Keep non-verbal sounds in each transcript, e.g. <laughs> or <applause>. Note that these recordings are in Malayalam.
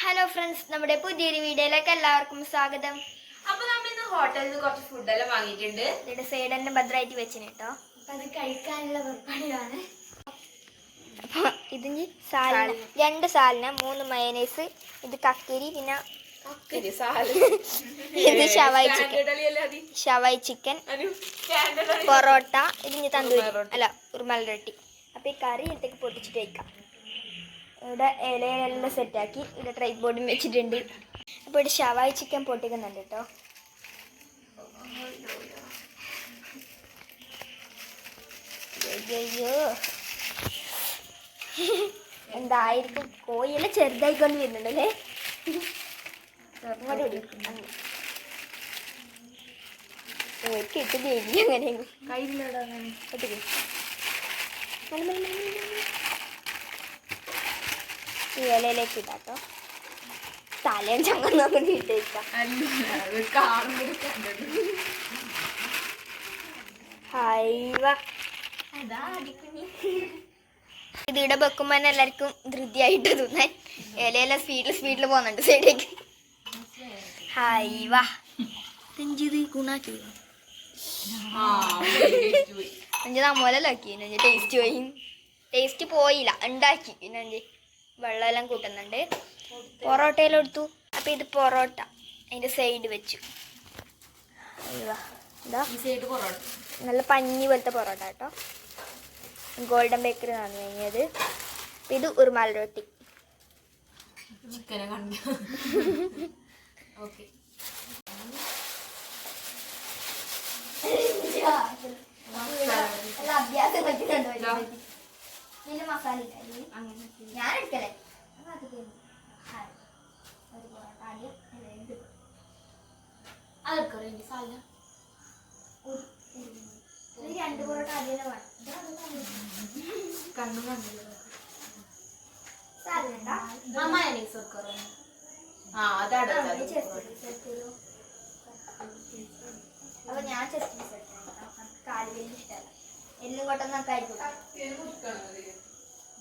ഹലോ ഫ്രണ്ട്സ് നമ്മുടെ പുതിയൊരു വീഡിയോയിലേക്ക് എല്ലാവർക്കും സ്വാഗതം. അപ്പൊ നമ്മൾ ഇന്ന് ഹോട്ടലിൽ നിന്ന് കുറച്ച് ഫുഡെല്ലാം വാങ്ങിയിട്ടുണ്ട്. ഇതിന്റെ സൈഡ് തന്നെ ഭദ്രമായിട്ട് വെച്ചിന് കേട്ടോ അപ്പൊ അത് കഴിക്കാനുള്ള പരിപാടിയാണ്. അപ്പൊ ഇതിന് സാലിന. രണ്ട് സാലിന മൂന്ന് മയനൈസ് ഇത് കക്കരി പിന്നെ ഇത് ഷവായി ചിക്കൻ ഷവായി ചിക്കൻ പൊറോട്ട ഇതിന് തന്തൂരി. അല്ല ഉറുമൽ റൊട്ടി അപ്പൊ ഈ കറി ഇട്ടേക്ക് പൊട്ടിച്ചിട്ട് വയ്ക്കാം ഇവിടെ ഇലയിലെല്ലാം സെറ്റാക്കി ഇവിടെ ട്രൈ ബോർഡും വെച്ചിട്ടുണ്ട്. അപ്പോൾ ഇവിടെ ഷവായി ചിക്കൻ പൊട്ടിക്കുന്നുണ്ട് കേട്ടോ അയ്യോ എന്തായിരിക്കും? കോയില ചെറുതായിക്കൊണ്ട് വരുന്നുണ്ടല്ലേ? കിട്ടുന്നില്ല അങ്ങനെ. ബേബി അങ്ങനെ. ഈ ഇലയിലേക്ക് ഇടാട്ടോ. തലയും ചങ്ങ നോക്കി ഇട്ടേക്കാം ഇതിടെ വെക്കുമ്പോ തന്നെ എല്ലാവർക്കും ധൃതിയായിട്ട് തിന്നാൻ. ഇലയെല്ലാം സ്പീഡിൽ സ്പീഡിൽ പോകുന്നുണ്ട് സൈഡിലേക്ക്. ഹൈവാ. മോലല്ലോ ഗുണാക്കി നെഞ്ച് ടേസ്റ്റ് പോയി? ടേസ്റ്റ് പോയില്ല. ഉണ്ടാക്കി. പിന്നെ വെള്ളമെല്ലാം കൂട്ടുന്നുണ്ട്. പൊറോട്ടയെല്ലാം എടുത്തു. അപ്പം ഇത് പൊറോട്ട. അതിന്റെ സൈഡ് വെച്ചു. നല്ല പഞ്ഞി പോലത്തെ പൊറോട്ട കേട്ടോ. ഗോൾഡൻ ബേക്കറി ആണ് കഴിഞ്ഞത്. ഇത് ഉറുമാല റൊട്ടി. ചിക്കനെ മസാല ഞാൻ എടുക്കലേ രണ്ട് പൊറോട്ട അതിനെ വേണം. കണ്ണും കണ്ടില്ല സാധനം മയനീസ് ഒക്കെ ആ അതാണ് അപ്പൊ ഞാൻ ചെസ്റ്റ് പീസ് എടുക്കാം കാൽ വലിയ ഇഷ്ടമല്ല എല്ലും കൊട്ടൊന്നും നമുക്ക് ആയിരിക്കും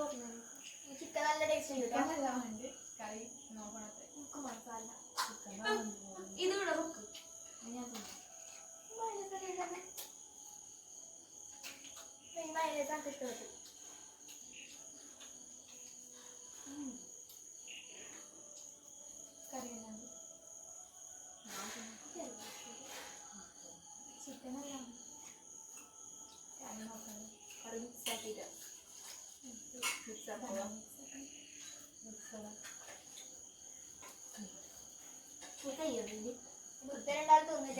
ചിക്കൻ നല്ല ടേസ്റ്റ് കേട്ടോ മസാല ഇത് ഇഷ്ടപ്പെട്ടു.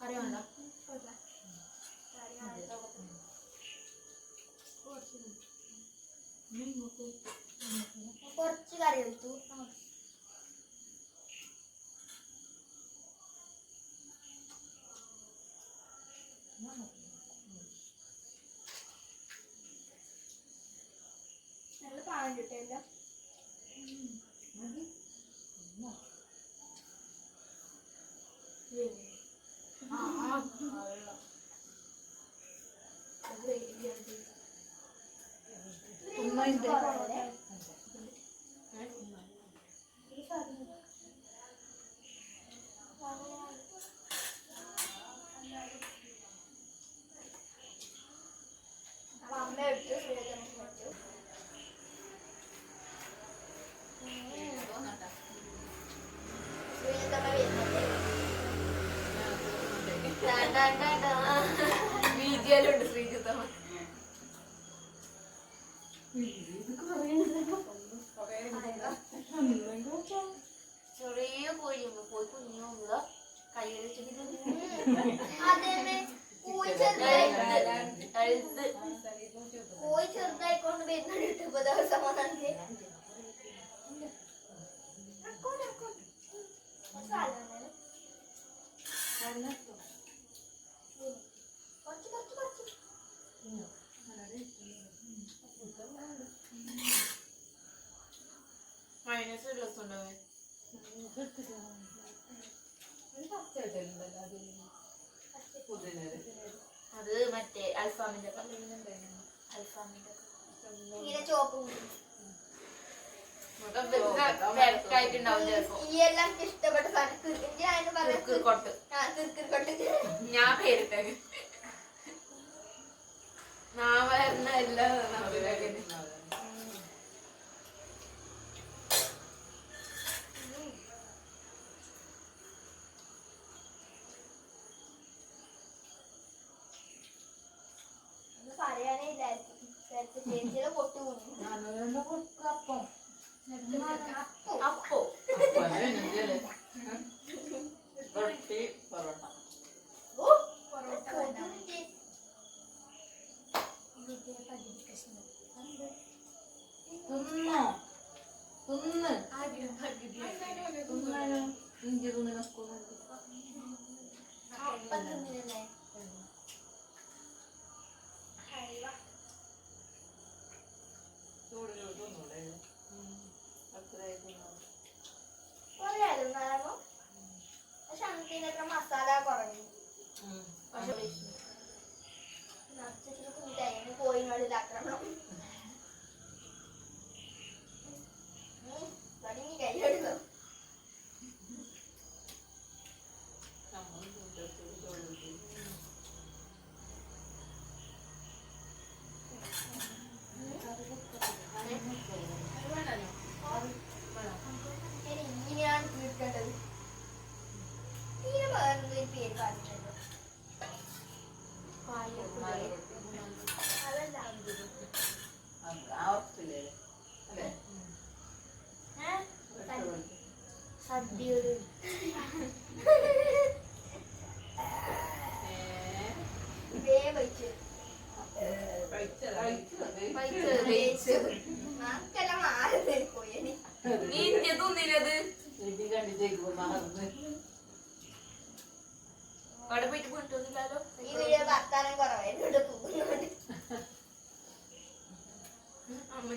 കറി വേണ്ട കുറച്ച് കറി എടുത്തു നല്ല പാകം അമ്മ എടുത്ത് കോഴി ചെറുതായിക്കൊണ്ട് വരുന്നുണ്ട് ഇട്ടപ്പോ ദിവസം വന്നിട്ട് കുറച്ച് കുറച്ച് കുറച്ച് മൈനസ് ഒരു ദിവസം ഉണ്ടാവേ അത് മറ്റേ അൽഫാമിന്റെ അൽഫാമിന്റെ ഇങ്ങനെ ചോപ്പും ഇഷ്ടപ്പെട്ട ഞാൻ പേരിട്ടേ ഞാൻ വരുന്ന എല്ലാ പൊട്ടു അപ്പോ.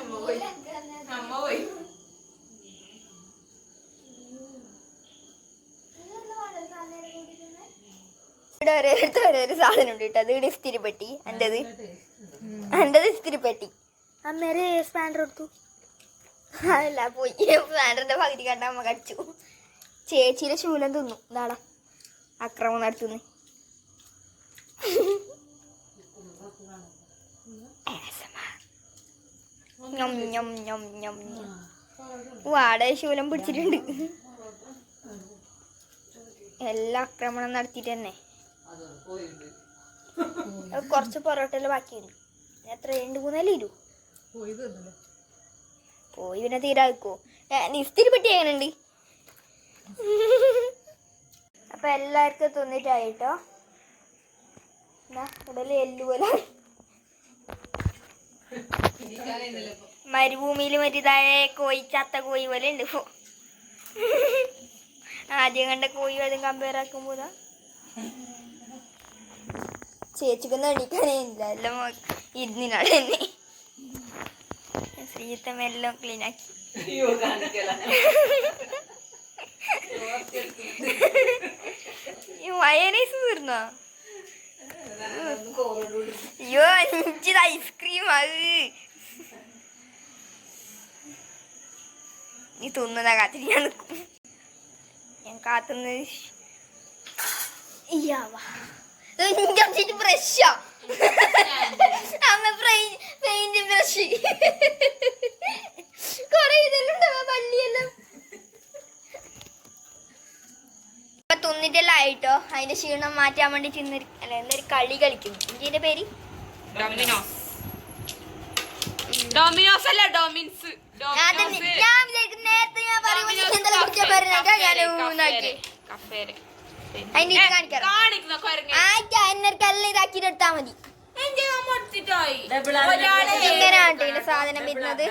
അമ്മ പോയി. അമ്മ പോയി ഇവിടെ ഓരോരുത്ത ഓരോരോ സാധനം ഉണ്ട് കേട്ടോ. അത് ഇസ്തിരി പെട്ടി. എന്റെത് എന്റെത് ഇസ്തിരിപ്പെട്ടി അമ്മേരെ സ്പാൻഡർ എടുത്തു അല്ല പോയി. സ്പാൻഡറിന്റെ പകുതി കണ്ട അമ്മ കടിച്ചു. ചേച്ചിയുടെ ശൂലം തിന്നു. ഇതാടാ അക്രമം നടത്തുന്നു. <laughs> വാടക ശൂലം പിടിച്ചിട്ടുണ്ട്. എല്ലാ ആക്രമണം നടത്തിയിട്ട് തന്നെ. കൊറച്ച് കുറച്ച് പൊറോട്ടയിൽ ബാക്കിയുണ്ട്. എത്ര രണ്ട് മൂന്നാലും ഇരു? പോയി പിന്നെ തീരാക്കോ നിസ്തിരി പെട്ടി എങ്ങനെയുണ്ട്? <laughs> അപ്പൊ എല്ലാവർക്കും തിന്നിട്ടായിട്ടോ. എന്നാ ഉടൽ എല്ലുപോലെ മരുഭൂമിയിൽ മറ്റേതായ കോഴി ചത്ത കോഴി പോലെ ഉണ്ട് ഇപ്പോ. <laughs> ആദ്യം കണ്ട കോഴി അതും കമ്പയർ ആക്കുമ്പോ. ചേച്ചിക്കൊന്നും എണീക്കാനേ ഇല്ല. എല്ലാം ഇരുന്നിനാട് തന്നെ. ശ്രീത്തം എല്ലാം ക്ലീൻ ആക്കി. ഈ <laughs> മയനൈസ് തീർന്നോ അയ്യോ അഞ്ചിത് ഐസ്ക്രീം അത്. നീ തിന്നതാ കാത്തിരിക്കാൻ നിൽക്കും ഞാൻ കാത്തുന്നത്. ബ്രഷാ അമ്മ പെയിന്റ് ബ്രഷ് കൊറേ ഇതെല്ലാം ഉണ്ടാവാ ആയിട്ടോ അതിന്റെ ക്ഷീണം മാറ്റാൻ വേണ്ടി തിന്നൊരു അല്ല എന്തൊരു കളി കളിക്കും ഇതിന്റെ പേര്? ഡൊമിനോസ് ഡൊമിനോസ് അല്ല ഡൊമിൻസ് ഞാൻ നേരത്തെ ഞാൻ പറയുമ്പോൾ കല്ല് ഇതാക്കിട്ട് എടുത്താ മതി. ഇങ്ങനെയാണ് സാധനം വരുന്നത്.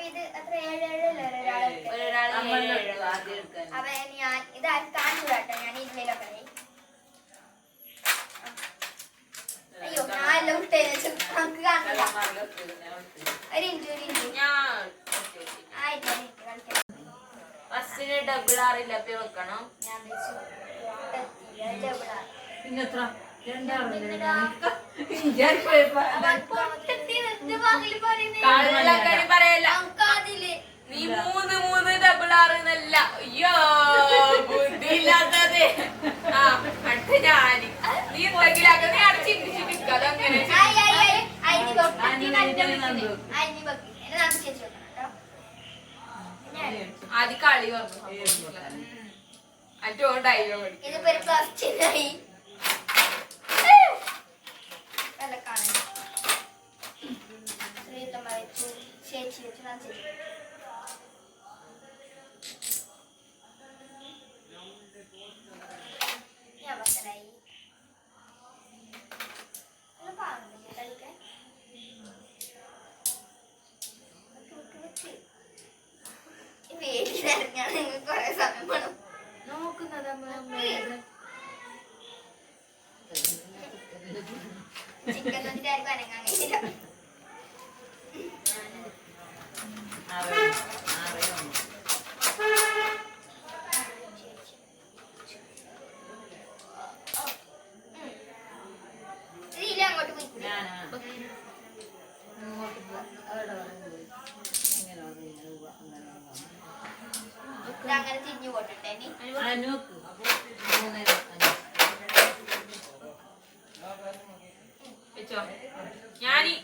അപ്പൊ ഇത് അത്ര ഏഴ് ഏഴല്ലേ ഒരാളെ ഒരാളെ നമ്മളുടെ എടുത്തു, ആദ്യം എടുക്കാൻ. അപ്പൊ ഞാൻ ഇത് കാണിച്ചു കേട്ടോ. ഞാൻ ഇതിലൊക്കെ അയ്യോ ഞാൻ എല്ലാം വിട്ടേനെ നമുക്ക് കാണില്ല ഒരു ഇഞ്ചു ഒരു ഇഞ്ചു. ഞാൻ ആയിട്ട് കളിക്കാം ബസ്സിന് ഡബിൾ ആറില്ല വെക്കണം. ഞാൻ. പിന്നെ എത്ര? രണ്ടാളുണ്ടല്ലോ കള്ളക്കടി പറയല്ല. നീ മൂന്ന് മൂന്ന് ഡബിൾ ആറ് എന്നല്ല. അയ്യോ ബുദ്ധിയില്ലാത്തത്. ആ അടുത്ത ഞാൻ. നീ എന്തെങ്കിലാക്ക നീ അടച്ച് ചിന്തിച്ചിട്ട് അതങ്ങനെ ആദ്യ കളി പറഞ്ഞു അറ്റോ ഡയലോഗ് ഇതിപ്പോ ഒരു പ്ലാസ്റ്റിക്കായി നല്ല കാണാൻ ശ്രീത്തമ്മ വെച്ചു ചേച്ചി വെച്ചു ഞാൻ ചേച്ചി ഞാൻ മക്കളായി നല്ല പാങ്ങില്ലേ കളിക്കാൻ വെക്ക്, വെക്ക്, വെക്ക്. ഈ വേലി നിറഞ്ഞാൽ നിങ്ങൾക്ക് കുറെ സമയം വേണം നോക്കുന്നത് ചിക്കൻ നോക്കിട്ട് ആർക്കും അനങ്ങാൻ കഴിയില്ല ആറ്, ആറ് ഒന്ന്. ഇതിലെ അങ്ങോട്ട് പോയി ഞാനാ. ഇങ്ങോട്ട് പോ. അവിടെ വന്ന് പോയി. ഇങ്ങനെ വന്ന് ഇങ്ങനെ പോവാ. അങ്ങനെ വന്ന്. ഇത് അങ്ങനെ തിരിഞ്ഞു പോട്ടെ ഇനി അനുക്ക്. മൂന്ന് അഞ്ച്. വെച്ചോ ഞാനീ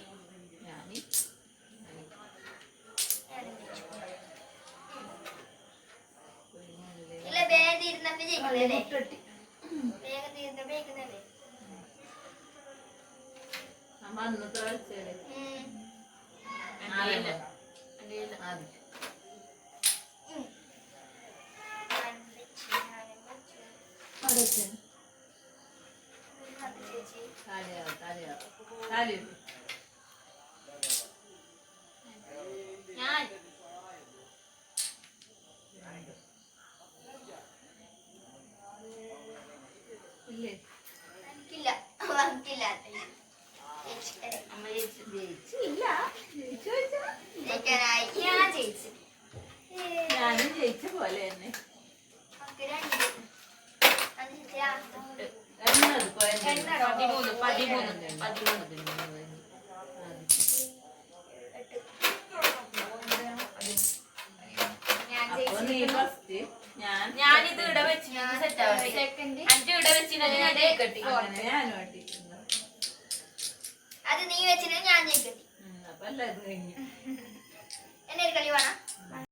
ഞാനും ജയിച്ച പോലെ തന്നെ നമുക്ക് രണ്ട് അത് ചേച്ചി ആ. എണ്ണത് പോയത് എണ്ണടോ? പതിമൂന്ന് പതിമൂന്ന് പതിമൂന്ന്. ഞാനിത് ഇവിടെ വെച്ച് സെറ്റ് ആവട്ടെ സെക്കൻഡ് അഞ്ച് ഇവിടെ വെച്ചിട്ട് ഞാൻ അത് നീ വെച്ചിട്ട് ഞാൻ ജയിക്കത്തി അപ്പൊ എല്ലാരും കഴിഞ്ഞു എന്നെ ഒരു കളി വേണം.